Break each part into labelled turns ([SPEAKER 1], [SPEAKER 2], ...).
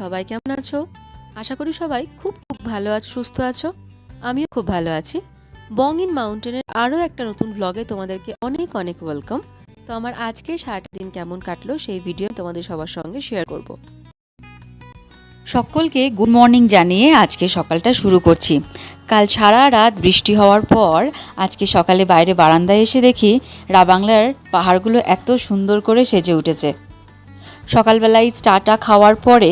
[SPEAKER 1] সবাই কেমন আছো? আশা করি সবাই খুব খুব ভালো আছো, সুস্থ আছো। আমিও খুব ভালো আছি। বং ইন মাউন্টেনের আরও একটা নতুন ব্লগে তোমাদেরকে অনেক অনেক ওয়েলকাম তো আমার আজকে সারাটা দিন কেমন কাটলো সেই ভিডিও তোমাদের সবার সঙ্গে শেয়ার করব।
[SPEAKER 2] সকলকে গুড মর্নিং জানিয়ে আজকে সকালটা শুরু করছি। কাল সারা রাত বৃষ্টি হওয়ার পর আজকে সকালে বাইরে বারান্দায় এসে দেখি রাবাংলার পাহাড়গুলো এত সুন্দর করে সেজে উঠেছে। সকালবেলায় চাটা খাওয়ার পরে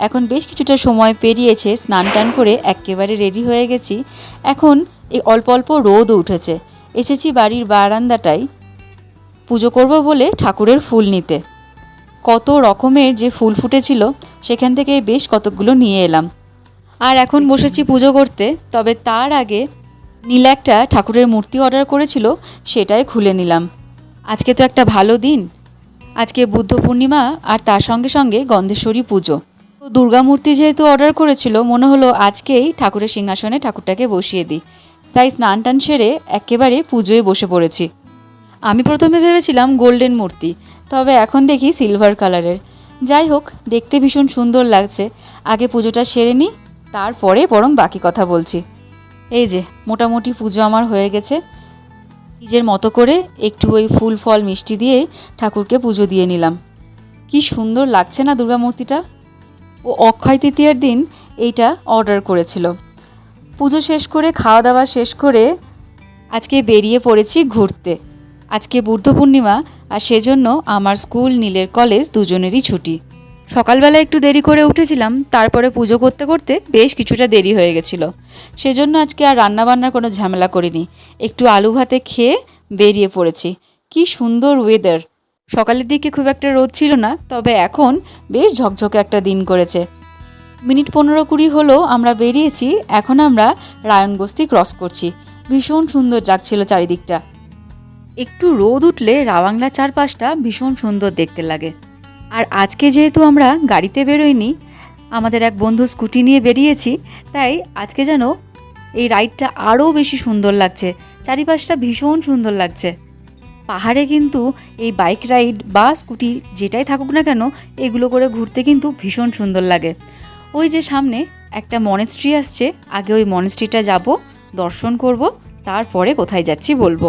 [SPEAKER 2] এখন বেশ কিছুটা সময় পেরিয়েছে, স্নান টান করে একেবারে রেডি হয়ে গেছি। এখন এই অল্প অল্প রোদও উঠেছে। এসেছি বাড়ির বারান্দাটায়। পুজো করব বলে ঠাকুরের ফুল নিতে। কত রকমের যে ফুল ফুটেছিল, সেখান থেকে বেশ কতকগুলো নিয়ে এলাম। আর এখন বসেছি পুজো করতে, তবে তার আগে নীলা একটা ঠাকুরের মূর্তি অর্ডার করেছিল, সেটাই খুলে নিলাম। আজকে তো একটা ভালো দিন। আজকে বুদ্ধ পূর্ণিমা আর তার সঙ্গে সঙ্গে গন্ধেশ্বরী পুজো। তো দুর্গা মূর্তি যেহেতু অর্ডার করেছিল, মনে হলো আজকেই ঠাকুরের সিংহাসনে ঠাকুরটাকে বসিয়ে দিই। তাই স্নান টান সেরে একেবারে পুজোয় বসে পড়েছি। আমি প্রথমে ভেবেছিলাম গোল্ডেন মূর্তি, তবে এখন দেখি সিলভার কালারের। যাই হোক, দেখতে ভীষণ সুন্দর লাগছে। আগে পুজোটা সেরে নিই, তারপরে বরং বাকি কথা বলছি। এই যে, মোটামুটি পুজো আমার হয়ে গেছে। নিজের মতো করে একটু ওই ফুল ফল মিষ্টি দিয়ে ঠাকুরকে পুজো দিয়ে নিলাম। কি সুন্দর লাগছে না দুর্গা মূর্তিটা ও অক্ষয় তৃতীয়ার দিন এইটা অর্ডার করেছিল। পুজো শেষ করে খাওয়া দাওয়া শেষ করে আজকে বেরিয়ে পড়েছি ঘুরতে। আজকে বুদ্ধ পূর্ণিমা আর সেজন্য আমার স্কুল, নীলের কলেজ দুজনেরই ছুটি। সকালবেলা একটু দেরি করে উঠেছিলাম, তারপরে পুজো করতে করতে বেশ কিছুটা দেরি হয়ে গেছিল। সেজন্য আজকে আর রান্নাবান্নার কোনো ঝামেলা করিনি। একটু আলু ভাতে খেয়ে বেরিয়ে পড়েছি। কি সুন্দর ওয়েদার সকালের দিকে খুব একটা রোদ ছিল না, তবে এখন বেশ ঝকঝকে একটা দিন করেছে। মিনিট পনেরো কুড়ি হলো, আমরা বেরিয়েছি, এখন আমরা রায়নবস্তি ক্রস করছি। ভীষণ সুন্দর যাচ্ছিল চারিদিকটা। একটু রোদ উঠলে রাওয়াংলা চারপাশটা ভীষণ সুন্দর দেখতে লাগে। আর আজকে যেহেতু আমরা গাড়িতে বেরোইনি, আমাদের এক বন্ধু স্কুটি নিয়ে বেরিয়েছি, তাই আজকে যেন এই রাইডটা আরও বেশি সুন্দর লাগছে। চারিপাশটা ভীষণ সুন্দর লাগছে। পাহাড়ে কিন্তু এই বাইক রাইড বা স্কুটি যেটাই থাকুক না কেন, এগুলো করে ঘুরতে কিন্তু ভীষণ সুন্দর লাগে। ওই যে সামনে একটা মনেস্ট্রি আসছে, আগে ওই মনেস্ট্রিটা যাব, দর্শন করব, তারপরে কোথায় যাচ্ছি বলব।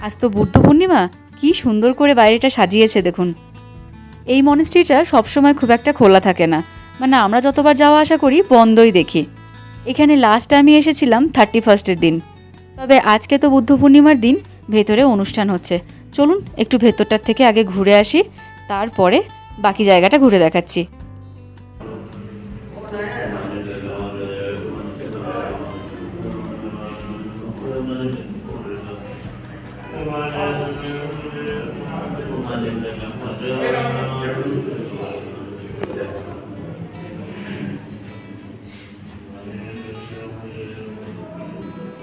[SPEAKER 2] আজ তো বুদ্ধ পূর্ণিমা, কি সুন্দর করে বাইরেটা সাজিয়েছে দেখুন। এই মনেস্ট্রিটা সবসময় খুব একটা খোলা থাকে না। মানে আমরা যতবার যাওয়া আসা করি, বন্ধই দেখি। এখানে লাস্ট আমি এসেছিলাম থার্টি ফার্স্টের দিন। তবে আজকে তো বুদ্ধ পূর্ণিমার দিন ভেতরে অনুষ্ঠান হচ্ছে। চলুন, একটু ভেতরটার থেকে আগে ঘুরে আসি, তারপরে বাকি জায়গাটা ঘুরে দেখাচ্ছি।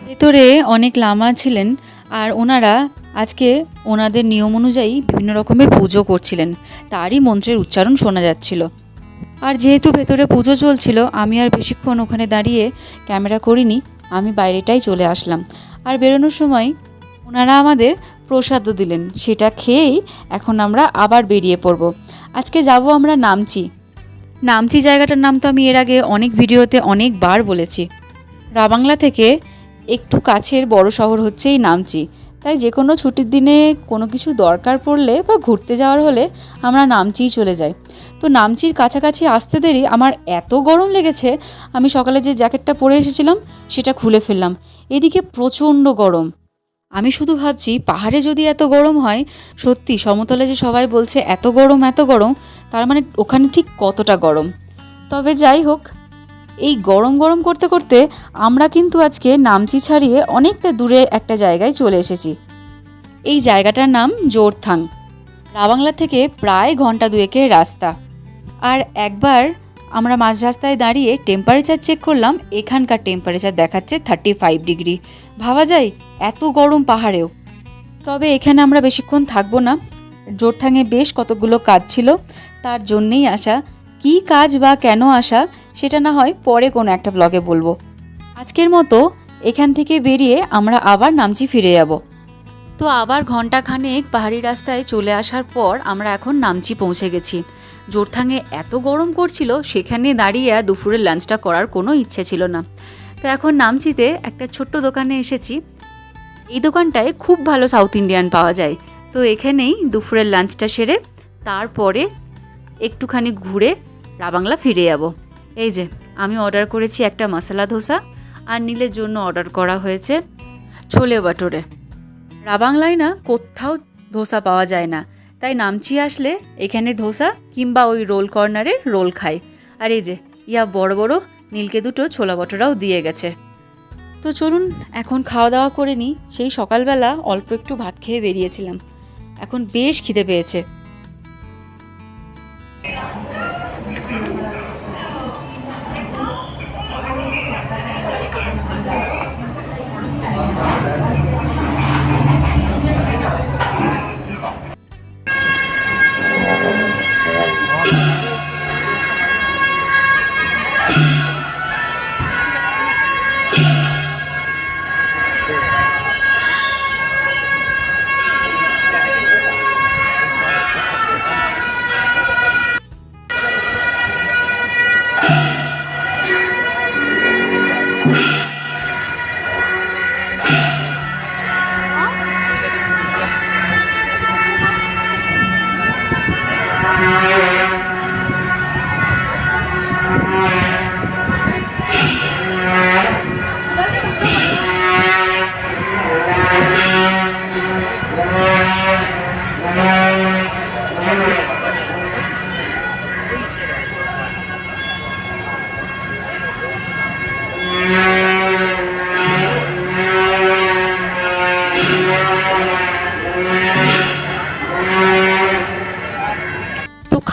[SPEAKER 2] ভেতরে অনেক লামা ছিলেন আর ওনারা আজকে ওনাদের নিয়ম অনুযায়ী বিভিন্ন রকমের পুজো করছিলেন। তারই মন্ত্রের উচ্চারণ শোনা যাচ্ছিল। আর যেহেতু ভেতরে পুজো চলছিল, আমি আর বেশিক্ষণ ওখানে দাঁড়িয়ে ক্যামেরা করিনি, আমি বাইরেটাই চলে আসলাম। আর বেরোনোর সময় ওনারা আমাদের প্রসাদও দিলেন। সেটা খেয়েই এখন আমরা আবার বেরিয়ে পড়ব। আজকে যাব আমরা নামচি। নামচি জায়গাটার নাম তো আমি এর আগে অনেক ভিডিওতে অনেকবার বলেছি। রাবাংলা থেকে একটু কাছের বড় শহর হচ্ছে এই নামচি। তাই যে কোনো ছুটির দিনে কোনো কিছু দরকার পড়লে বা ঘুরতে যাওয়ার হলে আমরা নামচিই চলে যাই। তো নামচির কাছাকাছি আসতে দেরি, আমার এত গরম লেগেছে, আমি সকালে যে জ্যাকেটটা পরে এসেছিলাম সেটা খুলে ফেললাম। এদিকে প্রচণ্ড গরম। আমি শুধু ভাবছি, পাহাড়ে যদি এত গরম হয়, সত্যি সমতলে যে সবাই বলছে এত গরম এত গরম, তার মানে ওখানে ঠিক কতটা গরম। তবে যাই হোক এই গরম গরম করতে করতে আমরা কিন্তু আজকে নামচি ছাড়িয়ে অনেকটা দূরে একটা জায়গায় চলে এসেছি। এই জায়গাটার নাম জোরথাং। রাবাংলা থেকে প্রায় ঘণ্টা দুয়েকের রাস্তা। আর একবার আমরা মাঝ রাস্তায় দাঁড়িয়ে টেম্পারেচার চেক করলাম, এখানকার টেম্পারেচার দেখাচ্ছে থার্টি ফাইভ ডিগ্রি ভাবা যায় এত গরম পাহাড়েও। তবে এখানে আমরা বেশিক্ষণ থাকব না। জোরথাঙে বেশ কতগুলো কাজ ছিল। তার জন্যেই আসা। কী কাজ বা কেন আসা সেটা না হয় পরে কোনো একটা ব্লগে বলব। আজকের মতো এখান থেকে বেরিয়ে আমরা আবার নামচি ফিরে যাব। তো আবার ঘণ্টা খানেক পাহাড়ি রাস্তায় চলে আসার পর আমরা এখন নামচি পৌঁছে গেছি। জোরথাঙে এত গরম করছিল, সেখানে দাঁড়িয়ে দুপুরের লাঞ্চটা করার কোনো ইচ্ছে ছিল না। তো এখন নামচিতে একটা ছোট্ট দোকানে এসেছি। এই দোকানটায় খুব ভালো সাউথ ইন্ডিয়ান পাওয়া যায়। তো এখানেই দুপুরের লাঞ্চটা সেরে তারপরে একটুখানি ঘুরে রাবাংলা ফিরে যাব। এই যে, আমি অর্ডার করেছি একটা মশলা ধোসা আর নীলের জন্য অর্ডার করা হয়েছে ছোলে বাটোরে। রাবাংলায় না কোথাও ধোসা পাওয়া যায় না, তাই নামচি আসলে এখানে ধোসা কিংবা ওই রোল কর্নারে রোল খাই। আর এই যে, ইয়া বড় বড় নীলকে দুটো ছোলা বটরাও দিয়ে গেছে। তো চলুন, এখন খাওয়া দাওয়া করে নিই। সেই সকালবেলা অল্প একটু ভাত খেয়ে বেরিয়েছিলাম। এখন বেশ খিদে পেয়েছে।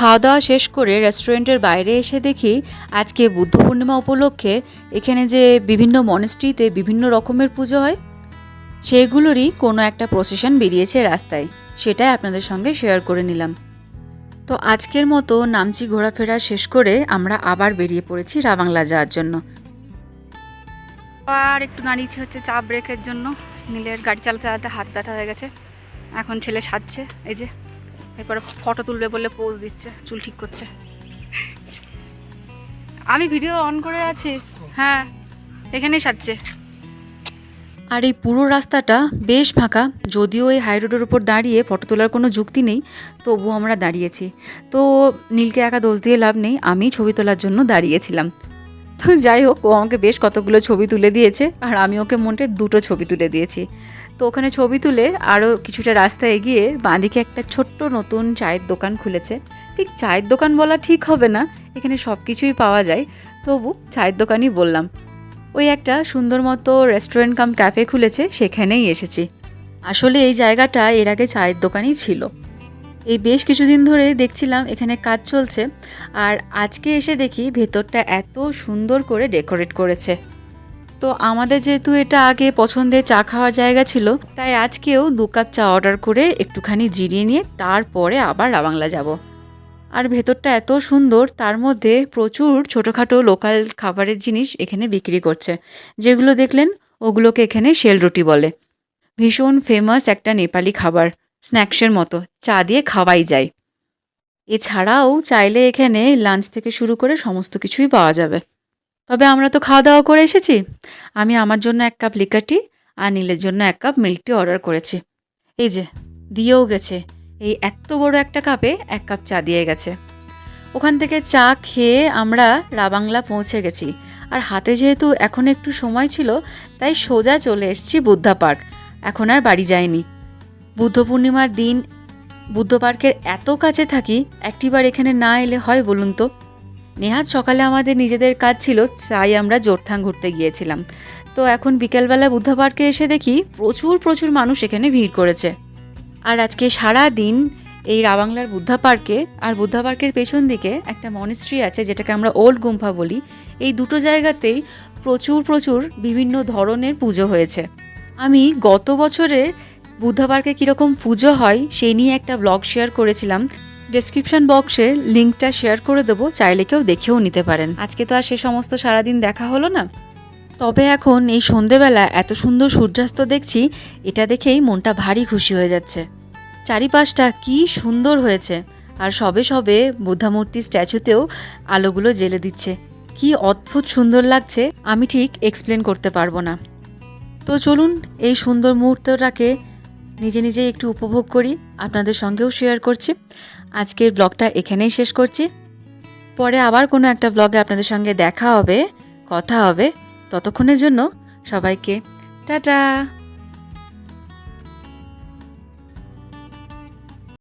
[SPEAKER 2] খাওয়া দাওয়া শেষ করে রেস্টুরেন্টের বাইরে এসে দেখি আজকে বুদ্ধ পূর্ণিমা উপলক্ষে এখানে যে বিভিন্ন মনেস্ট্রিতে বিভিন্ন রকমের পুজো হয় সেগুলোরই কোনো একটা প্রসেশন বেরিয়েছে রাস্তায়। সেটাই আপনাদের সঙ্গে শেয়ার করে নিলাম। তো আজকের মতো নামচি ঘোরাফেরা শেষ করে আমরা আবার বেরিয়ে পড়েছি রাবাংলা যাওয়ার জন্য।
[SPEAKER 3] আর একটু দাঁড়িয়েছি হচ্ছে চা ব্রেকের জন্য। নীলের গাড়ি চালাতে চালাতে হাত ব্যথা হয়ে গেছে। এখন ছেলে সাজছে, এই যে। এরপরে ফটো তুলবে বলে পোজ দিচ্ছে, চুল ঠিক করছে। আমি ভিডিও অন করে আছি। হ্যাঁ এখানেই সাজছে।
[SPEAKER 2] আর এই পুরো রাস্তাটা বেশ ফাঁকা, যদিও এই হাই রোডের উপর দাঁড়িয়ে ফটো তোলার কোনো যুক্তি নেই তবু আমরা দাঁড়িয়েছি। তো নীলকে একা দোষ দিয়ে লাভ নেই, আমি ছবি তোলার জন্য দাঁড়িয়েছিলাম। তো যাই হোক, ও আমাকে বেশ কতগুলো ছবি তুলে দিয়েছে, আর আমি ওকে মনটে দুটো ছবি তুলে দিয়েছি। তো ওখানে ছবি তুলে আরও কিছুটা রাস্তা এগিয়ে বাঁদিকে একটা ছোট্ট নতুন চায়ের দোকান খুলেছে। ঠিক চায়ের দোকান বলা ঠিক হবে না, এখানে সব কিছুই পাওয়া যায়। তবু চায়ের দোকানই বললাম, ওই একটা সুন্দর মতো রেস্টুরেন্ট কাম ক্যাফে খুলেছে, সেখানেই এসেছি। আসলে এই জায়গাটা এর আগে চায়ের দোকানই ছিল। এই বেশ কিছুদিন ধরে দেখছিলাম এখানে কাজ চলছে, আর আজকে এসে দেখি ভেতরটা এত সুন্দর করে ডেকোরেট করেছে। তো আমাদের যেহেতু এটা আগে পছন্দের চা খাওয়ার জায়গা ছিল, তাই আজকেও দু কাপ চা অর্ডার করে একটুখানি জিরিয়ে নিয়ে তারপরে আবার রাবাংলা যাব। আর ভেতরটা এত সুন্দর, তার মধ্যে প্রচুর ছোটোখাটো লোকাল খাবারের জিনিস এখানে বিক্রি করছে। যেগুলো দেখলেন, ওগুলোকে এখানে শেল রুটি বলে। ভীষণ ফেমাস একটা নেপালি খাবার, স্ন্যাক্সের মতো, চা দিয়ে খাওয়াই যায়। এছাড়াও চাইলে এখানে লাঞ্চ থেকে শুরু করে সমস্ত কিছুই পাওয়া যাবে। তবে আমরা তো খাওয়া দাওয়া করে এসেছি। আমি আমার জন্য এক কাপ লিকার আর নীলের জন্য এক কাপ মিল্ক টি অর্ডার করেছি। এই যে, দিয়েও গেছে। এই এত বড় একটা কাপে এক কাপ চা দিয়ে গেছে। ওখান থেকে চা খেয়ে আমরা রাবাংলা পৌঁছে গেছি। আর হাতে যেহেতু এখন একটু সময় ছিল, তাই সোজা চলে এসেছি বুদ্ধা পার্ক। এখন আর বাড়ি যায়নি বুদ্ধ পূর্ণিমার দিন, বুদ্ধ পার্কের এত কাছে থাকি, একটিবার এখানে না এলে হয় বলুন তো? নেহাত সকালে আমাদের নিজেদের কাজ ছিল, তাই আমরা জোরথাং ঘুরতে গিয়েছিলাম। তো এখন বিকেলবেলা বুদ্ধ পার্কে এসে দেখি প্রচুর প্রচুর মানুষ এখানে ভিড় করেছে। আর আজকে সারা দিন এই রাবাংলার বুদ্ধা পার্কে আর বুদ্ধা পার্কের পেছন দিকে একটা মনেস্ট্রি আছে, যেটাকে আমরা ওল্ড গুম্ফা বলি। এই দুটো জায়গাতেই প্রচুর প্রচুর বিভিন্ন ধরনের পুজো হয়েছে। আমি গত বছরের বুদ্ধা পার্কে কীরকম পুজো হয়, সেই নিয়ে একটা ব্লগ শেয়ার করেছিলাম। ডেসক্রিপশন বক্সে লিঙ্কটা শেয়ার করে দেবো, চাইলে কেউ দেখেও নিতে পারেন। আজকে তো আর সে সমস্ত সারাদিন দেখা হলো না। তবে এখন এই সন্ধেবেলা এত সুন্দর সূর্যাস্ত দেখছি, এটা দেখেই মনটা ভারী খুশি হয়ে যাচ্ছে। চারিপাশটা কি সুন্দর হয়েছে। আর সবে সবে বুদ্ধামূর্তি স্ট্যাচুতেও আলোগুলো জ্বেলে দিচ্ছে। কি অদ্ভুত সুন্দর লাগছে, আমি ঠিক এক্সপ্লেন করতে পারব না। তো চলুন এই সুন্দর মুহূর্তটাকে নিজে নিজে একটু উপভোগ করি, আপনাদের সঙ্গেও শেয়ার করছি। আজকের ব্লগটা এখানেই শেষ করছি। পরে আবার কোনো একটা ব্লগে আপনাদের সঙ্গে দেখা হবে, কথা হবে। ততক্ষণের জন্য সবাইকে টাটা!